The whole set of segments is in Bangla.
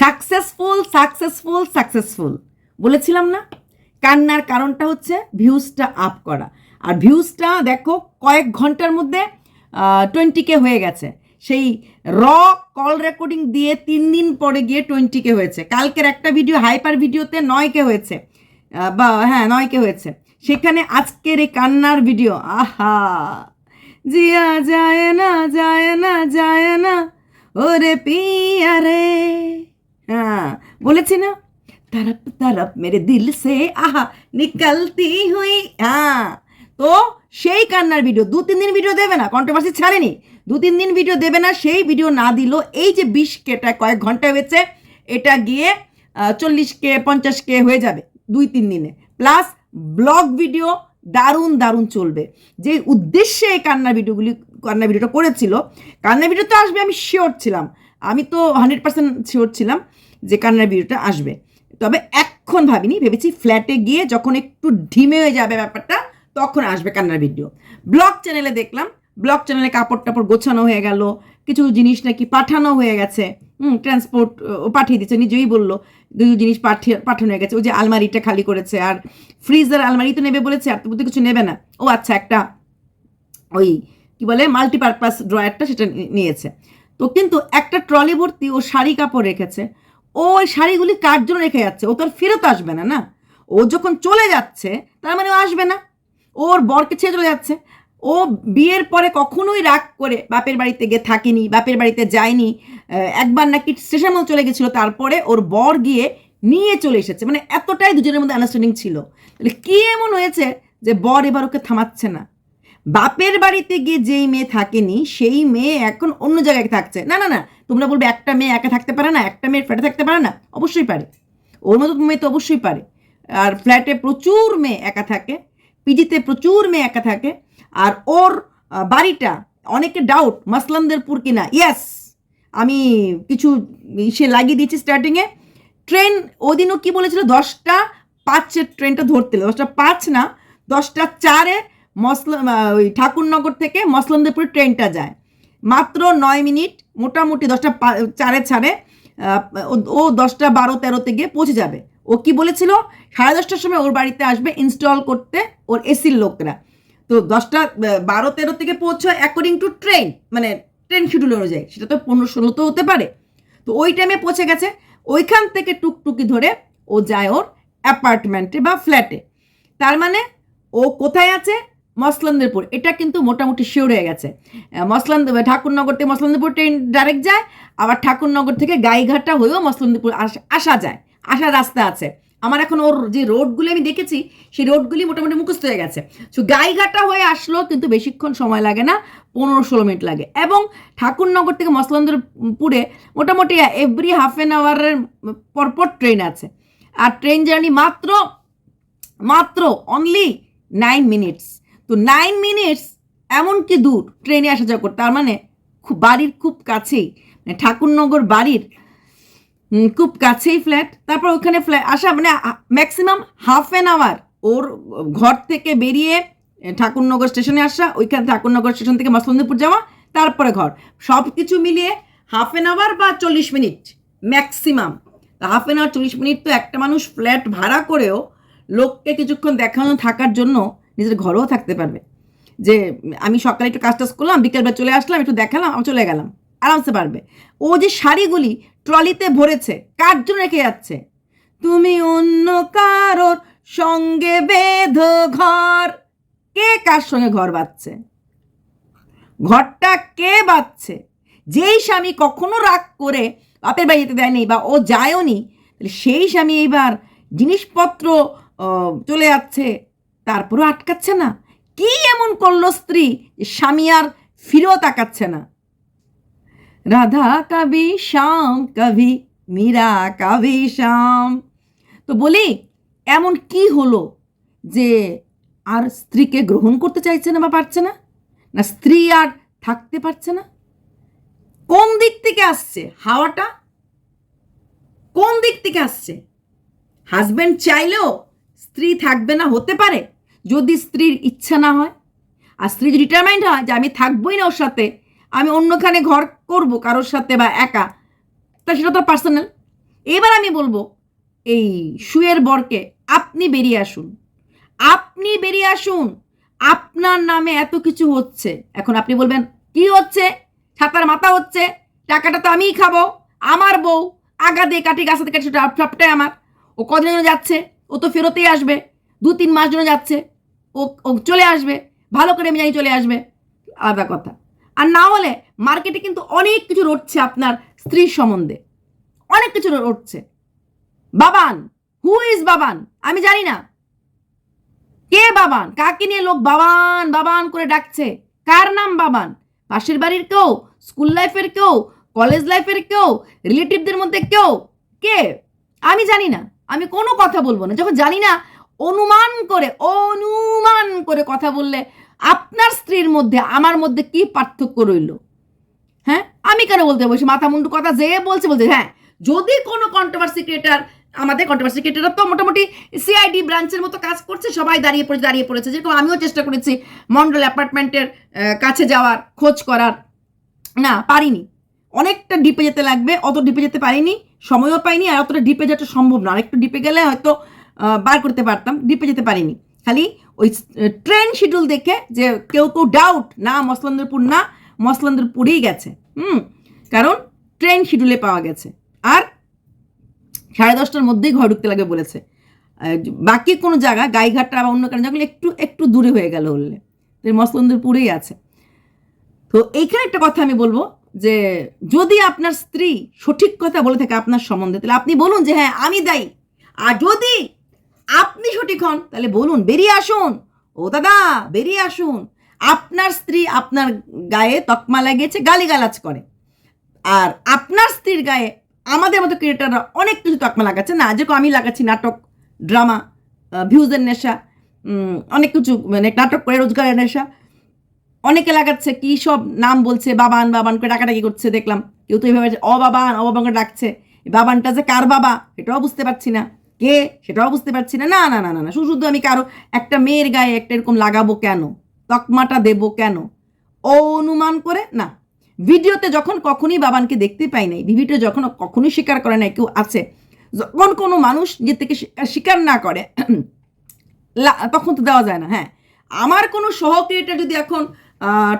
সাকসেসফুল সাকসেসফুল সাকসেসফুল বলেছিলাম না? কান্নার কারণটা হচ্ছে ভিউজটা আপ করা। আর ভিউজটা দেখো কয়েক ঘণ্টার মধ্যে টোয়েন্টি কে হয়ে গেছে। সেই র কল রেকর্ডিং দিয়ে তিন দিন পরে গিয়ে টোয়েন্টি কে হয়েছে। কালকের একটা ভিডিও হাইপার ভিডিওতে নয় কে হয়েছে। বা হ্যাঁ নয় কে হয়েছে। সেখানে আজকের এই কান্নার ভিডিও আহা! জিয়া যায় না যায় না যায় না। ওরে পিয়া রে হ্যাঁ বলেছি না? তারপ তারপ মেরে দিল সে, আহা, নিকলতি হুই হ্যাঁ। তো সেই কান্নার ভিডিও দু, তিন দিন ভিডিও দেবে না কন্ট্রোভার্সি ছাড়েনি। দু, তিন দিন ভিডিও দেবে না, সেই ভিডিও না দিল, এই যে বিশ কেটা কয়েক ঘণ্টা হয়েছে এটা গিয়ে চল্লিশ কে, পঞ্চাশ কে হয়ে যাবে, দুই, তিন দিনে। প্লাস ব্লগ ভিডিও দারুণ দারুণ চলবে। যে উদ্দেশ্যে এই কান্নার ভিডিওগুলি কান্নার ভিডিওটা করেছিল, কান্নার ভিডিও তো আসবে, আমি শিওর ছিলাম। আমি তো হান্ড্রেড পার্সেন্ট শিওর ছিলাম। যে কান্নার ভিডিওটা আসবে। তবে এখন ভাবিনি, ভেবেছি ফ্ল্যাটে গিয়ে যখন একটু ঢিমে হয়ে যাবে ব্যাপারটা, তখন আসবে কান্নার ভিডিও ব্লগ চ্যানেলে দেখলাম ব্লগ চ্যানেলে কাপড় টাপড় গোছানো হয়ে গেল, কিছু জিনিস নাকি পাঠানো হয়ে গেছে। হুম ট্রান্সপোর্ট পাঠিয়ে দিচ্ছে নিজেই বলল, দুই জিনিস পাঠিয়ে পাঠানো হয়ে গেছে, ওই যে আলমারিটা খালি করেছে, আর ফ্রিজার আলমারি তো নেবে বলেছে, আর তো বোধহয় কিছু নেবে না। ও আচ্ছা একটা ওই কি বলে মাল্টিপারপাস ড্রয়ারটা সেটা নিয়েছে। তো কিন্তু একটা ট্রলি ভর্তি ও শাড়ি কাপড় রেখেছে। ও ওই শাড়িগুলি কার জন্য রেখে যাচ্ছে? ও তো আর ফেরত আসবে না না? ও যখন চলে যাচ্ছে, তার মানে ও আসবে না। ওর বরকে ছেড়ে চলে যাচ্ছে। ও বিয়ের পরে কখনোই রাগ করে বাপের বাড়িতে গিয়ে থাকেনি, বাপের বাড়িতে যায়নি একবার নাকি স্টেশন মতো চলে গেছিল, তারপরে ওর বর গিয়ে নিয়ে চলে এসেছে। মানে এতটাই দুজনের মধ্যে আন্ডারস্ট্যান্ডিং ছিল। তাহলে কী এমন হয়েছে যে বর এবার ওকে থামাচ্ছে না? বাপের বাড়িতে গিয়ে যেই মেয়ে থাকেনি, সেই মেয়ে এখন অন্য জায়গায় থাকছে। না না না তোমরা বলবে একটা মেয়ে একা থাকতে পারে না, একটা মেয়ের ফ্ল্যাটে থাকতে পারে না? অবশ্যই পারে। ওর মতো মেয়ে তো অবশ্যই পারে। আর ফ্ল্যাটে প্রচুর মেয়ে একা থাকে পিজিতে প্রচুর মেয়ে একা থাকে। আর ওর বাড়িটা, অনেকে ডাউট মাসলামদেরপুর কিনা? ইয়েস আমি কিছু সে লাগিয়ে দিয়েছি স্টার্টিংয়ে ট্রেন ওদিনও কি বলেছিল? দশটা পাঁচের ট্রেনটা ধরতে দশটা পাঁচ না, দশটা চারে মসলাম ওই ঠাকুরনগর থেকে মসলন্দপুর ট্রেনটা যায়। মাত্র নয় মিনিট, মোটামুটি দশটা চারে ছাড়ে ও দশটা বারো তেরোতে গিয়ে পৌঁছে যাবে। ও কি বলেছিল? সাড়ে দশটার সময় ওর বাড়িতে আসবে ইনস্টল করতে ওর এসির লোকরা। তো দশটা বারো তেরো থেকে পৌঁছয় অ্যাকর্ডিং টু ট্রেন মানে ট্রেন শিডিউল অনুযায়ী। সেটা তো পনেরো ষোলো তো হতে পারে। তো ওই টাইমে পৌঁছে গেছে। ওইখান থেকে টুকটুকি ধরে ও যায় ওর অ্যাপার্টমেন্টে বা ফ্ল্যাটে তার মানে ও কোথায় আছে? মসলন্দেরপুর এটা কিন্তু মোটামুটি শিওর হয়ে গেছে। মসলান্দ ঠাকুরনগর থেকে মসলন্দেরপুর ট্রেন ডাইরেক্ট যায়, আবার ঠাকুরনগর থেকে গাইঘাটা হয়েও মসলন্দেরপুর আস- যায় আসার রাস্তা আছে। আমার এখন ওর যে রোডগুলি আমি দেখেছি, সেই রোডগুলি মোটামুটি মুখস্থ হয়ে গেছে। সো গাইঘাটা হয়ে আসলো কিন্তু বেশিক্ষণ সময় লাগে না, পনেরো ষোলো মিনিট লাগে। এবং ঠাকুরনগর থেকে মসলন্দরপুরে মোটামুটি এভরি হাফ অ্যান আওয়ারের পরপর ট্রেন আছে। আর ট্রেন জার্নি মাত্র মাত্র অনলি নাইন মিনিটস তো নাইন মিনিটস এমন কি দূর ট্রেনে আসা যাওয়া করতে, তার মানে খুব বাড়ির খুব কাছেই মানে ঠাকুরনগর বাড়ির খুব কাছেই ফ্ল্যাট তারপর ওখানে ফ্ল্যাট আসা মানে ম্যাক্সিমাম হাফ অ্যান আওয়ার ওর ঘর থেকে বেরিয়ে ঠাকুরনগর স্টেশনে আসা, ওইখানে ঠাকুরনগর স্টেশন থেকে মসলন্দপুর যাওয়া, তারপরে ঘর। সব কিছু মিলিয়ে হাফ অ্যান আওয়ার বা চল্লিশ minute maximum half an hour চল্লিশ মিনিট তো একটা মানুষ ফ্ল্যাট ভাড়া করেও লোককে কিছুক্ষণ দেখানো থাকার জন্য নিজের ঘরেও থাকতে পারবে। যে আমি সকালে একটু কাজ টাজ করলাম, বিকেলবেলা চলে আসলাম, একটু দেখালাম আমি চলে গেলাম। আরামসে পারবে। ও যে শাড়িগুলি ট্রলিতে ভরেছে, কার জন্য রেখে যাচ্ছে? তুমি অন্য কারোর সঙ্গে বেধ ঘর। কে কার সঙ্গে ঘর বাঁধছে? ঘরটা কে বাঁধছে? যেই স্বামী কখনো রাগ করে বাপের বাড়িতে দেয়নি বা ও যায়ওনি, তাহলে সেই স্বামী এইবার জিনিসপত্র চলে যাচ্ছে। তারপরেও আটকাচ্ছে না। কি এমন করল স্ত্রী স্বামী আর ফিরেও তাকাচ্ছে না? রাধা কবি শ্যাম, কবি মীরা, কবি শ্যাম। তো বলি, এমন কি হলো যে আর স্ত্রীকে গ্রহণ করতে চাইছে না বা পারছে না? না স্ত্রী আর থাকতে পারছে না? কোন দিক থেকে আসছে হাওয়াটা? কোন দিক থেকে আসছে? হাজব্যান্ড চাইলেও স্ত্রী থাকবে না, হতে পারে? যদি স্ত্রীর ইচ্ছা না হয়, আর স্ত্রী যদি ডিটারমাইন্ড হয় যে আমি থাকবোই না ওর সাথে, আমি অন্যখানে ঘর করব কারোর সাথে বা একা, তা সেটা তো পার্সোনাল এবার আমি বলব, এই শুয়ের বরকে আপনি বেরিয়ে আসুন। আপনি বেরিয়ে আসুন। আপনার নামে এত কিছু হচ্ছে। এখন আপনি বলবেন, কি হচ্ছে? ছাতার মাথা হচ্ছে? টাকাটা তো আমিই খাব। আমার বউ আগা দিয়ে কাটি গাছাতে কাটি সেটা সবটাই আমার। ও কদিনের জন্য যাচ্ছে? ও তো ফেরতেই আসবে। দু তিন মাস জন্য যাচ্ছে। ও ও চলে আসবে, ভালো করে আমি জানি চলে আসবে, আলাদা কথা। আর না হলে মার্কেটে কিন্তু অনেক কিছু রটছে আপনার স্ত্রীর সম্বন্ধে। অনেক কিছু রটছে। Baban who is Baban? আমি জানি না। কে বাবান? কাকে নিয়ে লোক বাবান বাবান করে ডাকছে? কার নাম বাবান? পাশের বাড়ির কেউ? স্কুল লাইফের কেউ? কলেজ লাইফের কেউ? রিলেটিভদের মধ্যে কেউ? কে? আমি জানি না। আমি কোনো কথা বলব না। যখন জানি না অনুমান করে অনুমান করে কথা বললে আপনার স্ত্রীর মধ্যে, আমার মধ্যে কি পার্থক্য রইল? হ্যাঁ? আমি কেন বলতে বসে মাথা মুন্ডু কথা যে বলছে বলছে হ্যাঁ যদি কোনো কন্ট্রোভার্সি ক্রিয়েটার আমাদের কন্ট্রোভার্সি ক্রিয়েটার তো মোটামুটি সিআইডি ব্রাঞ্চের মতো কাজ করছে, সবাই দাঁড়িয়ে পড়ে, দাঁড়িয়ে পড়েছে। যেরকম আমিও চেষ্টা করেছি মন্ডল অ্যাপার্টমেন্টের কাছে যাওয়ার, খোঁজ করার। না, পারিনি। অনেকটা ডিপে যেতে লাগবে, অত ডিপে যেতে পারিনি, সময়ও পাইনি, আর অতটা ডিপে যাওয়াটা সম্ভব না। আর একটু ডিপে গেলে হয়তো বার করতে পারতাম ডিপে যেতে পারিনি। খালি ওই ট্রেন শিডিউল দেখে যে কেউ কেউ ডাউট না, মসলন্দরপুর না, মসলন্দরপুরেই গেছে। হুম, কারণ ট্রেন শিডিউলে পাওয়া গেছে। আর সাড়ে দশটার মধ্যেই ঘর ঢুকতে লাগে বলেছে। বাকি কোনো জায়গা, গাইঘাটটা বা অন্য কারণ যেগুলো একটু একটু দূরে হয়ে গেল বললে মসলন্দরপুরেই আছে। তো এইখানে একটা কথা আমি বলব যে, যদি আপনার স্ত্রী সঠিক কথা বলে থাকে আপনার সম্বন্ধে, তাহলে আপনি বলুন যে হ্যাঁ আমি দায়ী। আর যদি আপনি সঠিক হন, তাহলে বলুন, বেরিয়ে আসুন। ও দাদা, বেরিয়ে আসুন। আপনার স্ত্রী আপনার গায়ে তকমা লাগিয়েছে, গালিগালাজ করে। আর আপনার স্ত্রীর গায়ে আমাদের মতো ক্রিয়েটাররা অনেক কিছু তকমা লাগাচ্ছে। না, যেরকম আমি লাগাচ্ছি নাটক, ড্রামা ভিউজের নেশা অনেক কিছু মানে নাটক করে, রোজগারের নেশা। অনেকে লাগাচ্ছে কি সব নাম বলছে, বাবান বাবান করে ডাকাডাকি করছে, দেখলাম। কেউ তো এইভাবে অবাবান অবাবান করে ডাকছে। বাবানটা যে কার বাবা এটাও বুঝতে পারছি না। কে সেটাও বুঝতে পারছি না। না না না না না, শুধু আমি কারও একটা মেয়ের গায়ে একটা এরকম লাগাবো কেন? তকমাটা দেবো কেন? ও অনুমান করে? না। ভিডিওতে যখন কখনই বাবানকে দেখতে পাই নাই, ভিডিওতে যখন কখনোই স্বীকার করে নাই, কেউ আছে, যখন কোনো মানুষ যে থেকে স্বীকার- না করে তখন তো দেওয়া যায় না হ্যাঁ। আমার কোনো সহক্রিয়েটার যদি এখন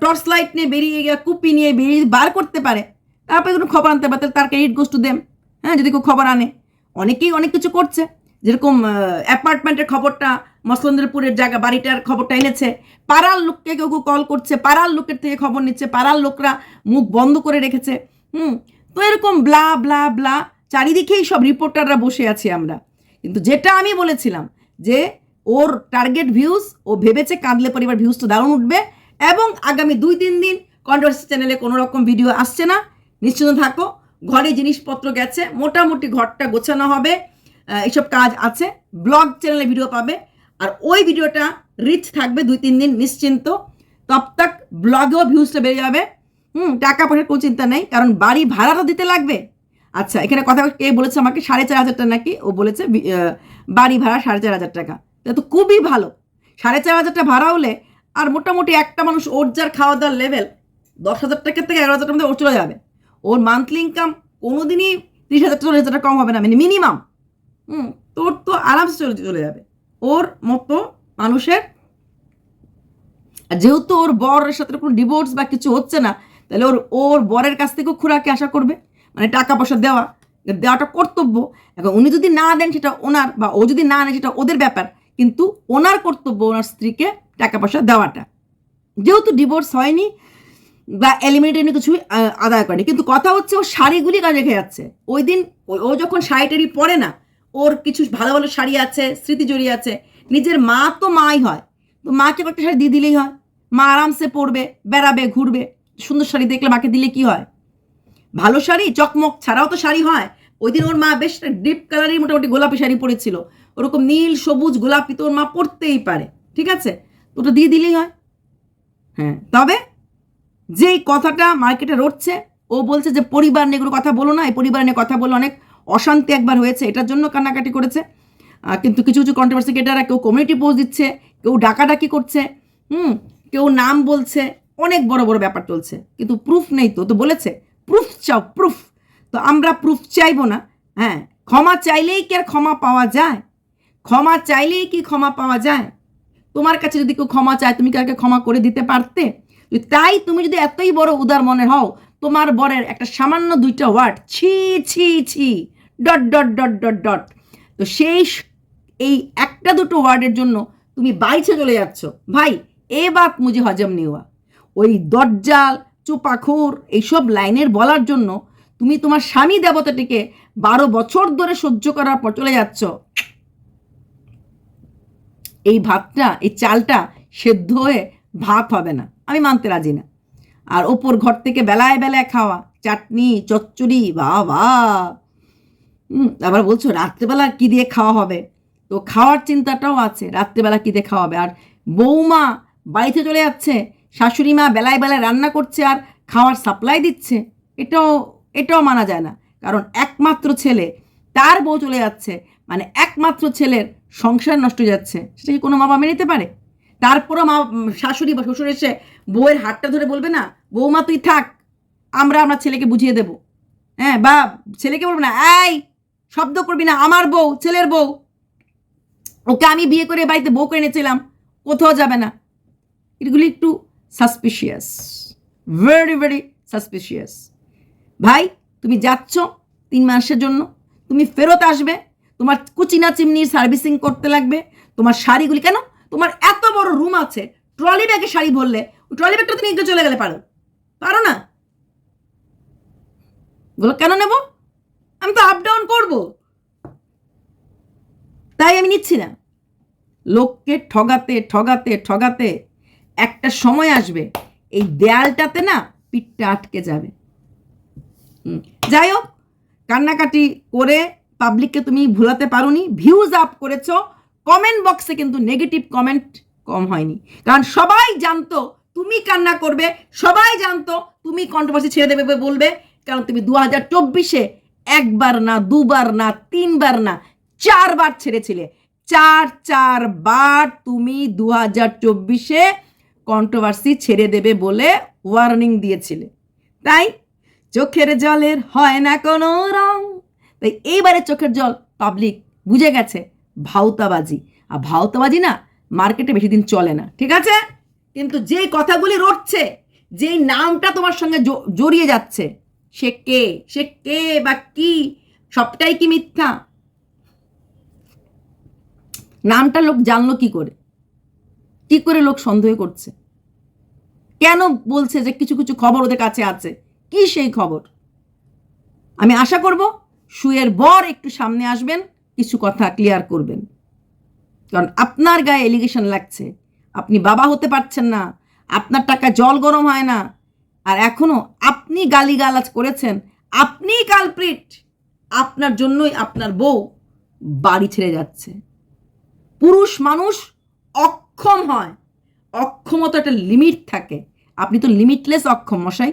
টর্চ লাইট নিয়ে বেরিয়ে গিয়ে, কুপি নিয়ে বেরিয়ে বার করতে পারে, তারপরে কোনো খবর আনতে পারে তার ক্রেডিট টু দেম হ্যাঁ যদি কেউ খবর আনে। অনেকেই অনেক কিছু করছে। যেরকম অ্যাপার্টমেন্টের খবরটা, মসলন্দরপুরের জায়গা, বাড়িটার খবরটা এনেছে। পাড়ার লোককে কেউ কেউ কল করছে, পাড়ার লোকের থেকে খবর নিচ্ছে, পাড়ার লোকরা মুখ বন্ধ করে রেখেছে। হুম, তো এরকম ব্লা ব্লা ব্লা চারিদিকেই সব রিপোর্টাররা বসে আছি আমরা। কিন্তু যেটা আমি বলেছিলাম যে, ওর টার্গেট ভিউজ ও ভেবেছে কাঁদলে পরিবার ভিউজ তো দারুণ উঠবে এবং আগামী দুই, তিন দিন কন্ট্রোভার্সি চ্যানেলে কোনো রকম ভিডিও আসছে না। নিশ্চিন্ত থাকো। ঘরে জিনিসপত্র গেছে মোটামুটি ঘরটা গোছানো হবে আহ, এইসব কাজ আছে ব্লগ চ্যানেলে ভিডিও পাবে আর ওই ভিডিওটা রিচ থাকবে দুই তিন দিন নিশ্চিন্ত তব তাক ব্লগেও ভিউজটা বেড়ে যাবে। হুম টাকা পয়সার কোনো চিন্তা নেই কারণ বাড়ি ভাড়াটা দিতে লাগবে। আচ্ছা এখানে কথা কে বলেছে আমাকে? সাড়ে চার হাজার টাকা নাকি? ও বলেছে বাড়ি ভাড়া সাড়ে চার হাজার টাকা। এটা তো খুবই ভালো। সাড়ে চার হাজার টাকা ভাড়া হলে আর মোটামুটি একটা মানুষ ওর যার খাওয়া দাওয়ার লেভেল দশ হাজার টাকার থেকে এগারো হাজার টাকার মধ্যে ওর চলে যাবে। ওর মান্থলি ইনকাম কোনোদিনই তিরিশ হাজার, চল্লিশ হাজার কম হবে না মানে মিনিমাম হুম, তোর তো আরামসে চলে চলে যাবে। ওর মতো মানুষের যেহেতু ওর বরের সাথে কোনো ডিভোর্স বা কিছু হচ্ছে না, তাহলে ওর ওর বরের কাছ থেকেও খোরাকে আশা করবে মানে টাকা পয়সা দেওয়া দেওয়াটা কর্তব্য। এখন উনি যদি না দেন সেটা ওনার বা ও যদি না নেয় সেটা ওদের ব্যাপার, কিন্তু ওনার কর্তব্য ওনার স্ত্রীকে টাকা পয়সা দেওয়াটা। যেহেতু ডিভোর্স হয়নি বা এলিমিনেট কিছুই আদায় করেনি। কিন্তু কথা হচ্ছে, ও শাড়িগুলি কাজে রেখে যাচ্ছে। ওই দিন ও- যখন শাড়িটারি পরে না, ওর কিছু ভালো ভালো শাড়ি আছে, স্মৃতি জড়িয়ে আছে, নিজের মা তো মাই হয়। তো মাকে একটা শাড়ি দিয়ে দিলেই হয়। মা আরামসে পরবে, বেড়াবে, ঘুরবে, সুন্দর শাড়ি দেখলে মাকে দিলে কি হয়? ভালো শাড়ি, চকমক ছাড়াও তো শাড়ি হয়। ওই দিন ওর মা বেশ ডিপ কালারই মোটামুটি গোলাপি শাড়ি পরেছিল। ওরকম নীল, সবুজ, গোলাপি তো ওর মা পরতেই পারে। ঠিক আছে? ওটা দিয়ে দিলেই হয়। হ্যাঁ তবে যেই কথাটা মার্কেটে রটছে, ও বলছে যে পরিবার নিয়ে কোনো কথা বলো না, এই পরিবার নিয়ে কথা বলে অনেক অশান্তি একবার হয়েছে, এটার জন্য কান্নাকাটি করেছে। কিন্তু কিছু কিছু কন্ট্রোভার্সি ক্রিয়েটাররা কেউ কমিউনিটি পোস্ট দিচ্ছে, কেউ ডাকাডাকি করছে, হুম, কেউ নাম বলছে, অনেক বড় বড় ব্যাপার চলছে। কিন্তু প্রুফ নেই তো তো বলেছে প্রুফ চাও প্রুফ তো আমরা প্রুফ চাইব না হ্যাঁ ক্ষমা চাইলেই কি আর ক্ষমা পাওয়া যায়? ক্ষমা চাইলেই কি ক্ষমা পাওয়া যায়? তোমার কাছে যদি কেউ ক্ষমা চায়, তুমি কাকে ক্ষমা করে দিতে পারতে? তাই তুমি যদি এতই বড় উদার মনে হও, তোমার বরের একটা সামান্য দুইটা ওয়ার্ড, ছি ছি ছি, dot dot dot dot dot. তো সেই এই একটা দুটো ওয়ার্ডের জন্য তুমি বাইছে চলে যাচ্ছ। ভাই, এ বাত মুঝে হজম নেওয়া ওই দরজাল, চোপাখোর, এইসব লাইনের বলার জন্য তুমি তোমার স্বামী দেবতাটিকে বারো বছর ধরে সহ্য করার পর চলে যাচ্ছ। এই ভাতটা, এই চালটা সেদ্ধ হয়ে ভাত হবে না। আমি মানতে রাজি না। আর ওপর ঘর থেকে বেলায় বেলায় খাওয়া, চাটনি, চচ্চড়ি, বাবা। আবার বলছো, রাত্রেবেলা কী দিয়ে খাওয়া হবে? তো খাওয়ার চিন্তাটাও আছে, রাত্রেবেলা কী দিয়ে খাওয়া হবে? আর বৌমা বাড়িতে চলে যাচ্ছে, শাশুড়ি মা বেলায় বেলায় রান্না করছে আর খাওয়ার সাপ্লাই দিচ্ছে, এটাও এটাও মানা যায় না। কারণ একমাত্র ছেলে, তার বউ চলে যাচ্ছে মানে একমাত্র ছেলের সংসার নষ্ট যাচ্ছে। সেটা কি কোনো মা বাবা মেনে নিতে পারে? তারপরও মা শাশুড়ি বা শ্বশুর এসে বউয়ের হাতটা ধরে বলবে না বৌমা তুই থাক, আমরা আমার ছেলেকে বুঝিয়ে দেব। হ্যাঁ বা ছেলেকে বলবে না, এই, শব্দ করবি না, আমার বউ, ছেলের বউ। ওকে আমি বিয়ে করে বাড়িতে বউ করে এনেছিলাম, কোথাও যাবে না। এগুলি একটু সাসপিশিয়াস ভেরি ভেরি সাসপিশিয়াস ভাই, তুমি যাচ্ছ তিন মাসের জন্য, তুমি ফেরত আসবে, তোমার কুচিনা চিমনির সার্ভিসিং করতে লাগবে, তোমার শাড়িগুলি, কেন তোমার এত বড় রুম আছে ট্রলি ব্যাগে শাড়ি বললে ওই ট্রলি ব্যাগটা তুমি এগিয়ে চলে গেলে পারো। পারো না? বলো কেন নেব? আমি তো আপ ডাউন করব। তাই আমি নিচ্ছি না। লোককে ঠগাতে ঠগাতে ঠগাতে একটা সময় আসবে, এই দেয়ালটাতে না পিঠটা আটকে যাবে। যাই হোক, কান্নাকাটি করে পাবলিককে তুমি ভুলাতে পারোনি ভিউজ আপ করেছ কমেন্ট বক্সে কিন্তু নেগেটিভ কমেন্ট কম হয়নি। কারণ সবাই জানতো তুমি কান্না করবে, সবাই জানতো তুমি কন্ট্রোভার্সি ছেড়ে দেবে বলে বলবে, কারণ তুমি দু হাজার চব্বিশে একবার না, দুবার না, তিনবার না, চারবার ছেড়েছিলে। চার, চারবার তুমি দু হাজার চব্বিশে কন্ট্রোভার্সি ছেড়ে দেবে বলে ওয়ার্নিং দিয়েছিলে। তাই চোখের জলের হয় না কোনো রং। তাই এইবারে চোখের জল পাবলিক বুঝে গেছে। ভাউতাবাজি আর ভাওতাবাজি না মার্কেটে বেশি দিন চলে না, ঠিক আছে? কিন্তু যেই কথাগুলি রটছে, যেই নামটা তোমার সঙ্গে জড়িয়ে যাচ্ছে, সে কে? সে কে বা কি? সবটাই কি মিথ্যা? নামটা লোক জানলো কি করে? কি করে লোক সন্দেহ করছে? কেন বলছে যে কিছু কিছু খবর ওদের কাছে আছে? কি সেই খবর? আমি আশা করব, সুয়ের বর একটু সামনে আসবেন। কিছু কথা ক্লিয়ার করবেন। কারণ আপনার গায়ে এলিগেশন লাগছে। আপনি বাবা হতে পারছেন না। আপনার টাকা জল গরম হয় না। আর এখনও আপনি গালিগালাজ করেছেন। আপনি কালপ্রিট আপনার জন্যই আপনার বউ বাড়ি ছেড়ে যাচ্ছে। পুরুষ মানুষ অক্ষম হয়। অক্ষমতা একটা লিমিট থাকে। আপনি তো লিমিটলেস অক্ষম মশাই।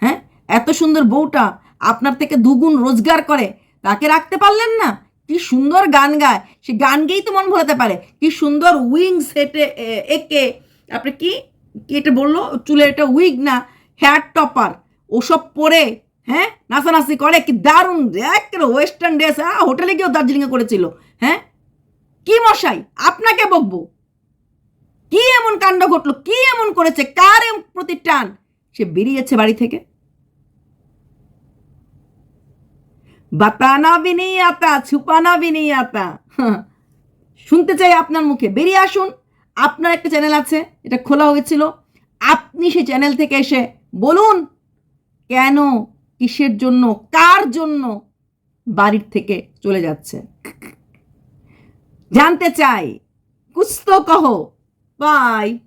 হ্যাঁ? এত সুন্দর বউটা আপনার থেকে দুগুণ রোজগার করে। তাকে রাখতে পারলেন না। কি সুন্দর গান গায়। সে গান গেয়েই তো মন ভোলাতে পারে। কি সুন্দর উইংস হেঁটে, এ- এঁকে, আপনি কি এটা বলল? চুলের এটা উইগ না? হেয়ার টপার ওসব পরে হ্যাঁ? নাচানাচি করে, কি দারুণ, একেবারে ওয়েস্টার্ন ড্রেস হ্যাঁ হোটেলে গিয়েও দার্জিলিংয়ে করেছিল হ্যাঁ? কি মশাই, আপনাকে বকবো। কি এমন কাণ্ড ঘটলো? কি এমন করেছে? কার প্রতি টান? সে বেরিয়েছে বাড়ি থেকে। বাতানা বিনিয়াতা, ছুপানা বিনিয়াতা। হ্যাঁ। শুনতে চাই আপনার মুখে। বেরিয়ে আসুন। আপনার একটা চ্যানেল আছে, এটা খোলা হয়েছিল। আপনি সে চ্যানেল থেকে এসে বলুন, কেন, কিসের জন্য, কার জন্য বাড়ির থেকে চলে যাচ্ছে? জানতে চাই। কুস্ত কহ। বাই।